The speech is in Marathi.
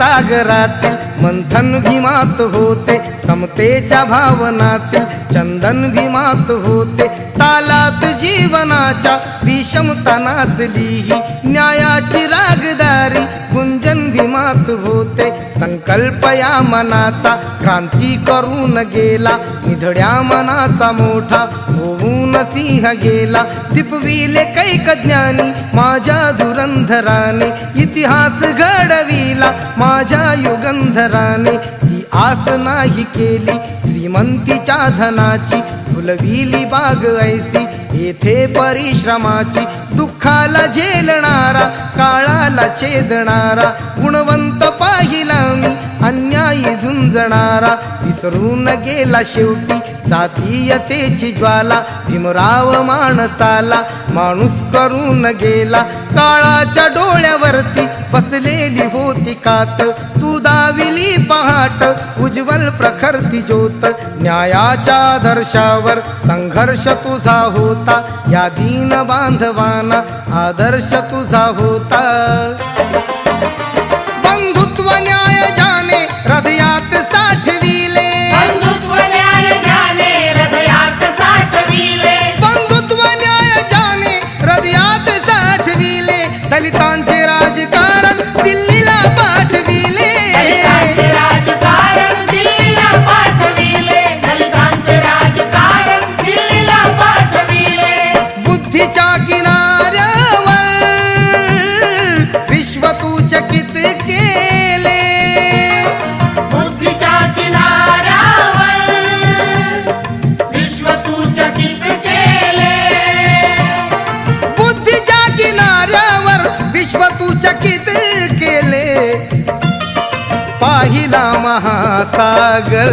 सागरातील मंथन भीमात होते समतेच्या भावनातील चंदन भीमात होते. तालात जीवनाच्या विषमता नाचली ही न्यायाची रागदारी होते. संकल्प या मनाचा क्रांती करून गेला. निधड्या मनाचा मोठा होऊन सिंह गेला. दिपविले कैक ज्ञानी माझ्या धुरंधराने इतिहास घडविला. माझ्या युगंधराने ती आस नाही केली. श्रीमंतीच्या धनाची फुलविली बाग ऐसी. येथे परिश्रमाची दुःखाला झेलणारा काळाला छेदणारा गुणवंत पाहिला. मी अन्यायी झुंजणारा विसरून गेला शेवटी. जातीयतेची ज्वाला भीमराव माणसाला माणूस करून गेला. काळाच्या डोळ्यावरती बसलेली होती कात. तू दाविली पहाट उज्ज्वल प्रखरती ज्योत. न्यायाच्या आदर्शावर संघर्ष तुझा होता. या दीन बांधवाना आदर्श तुझा होता. पाहिला महासागर.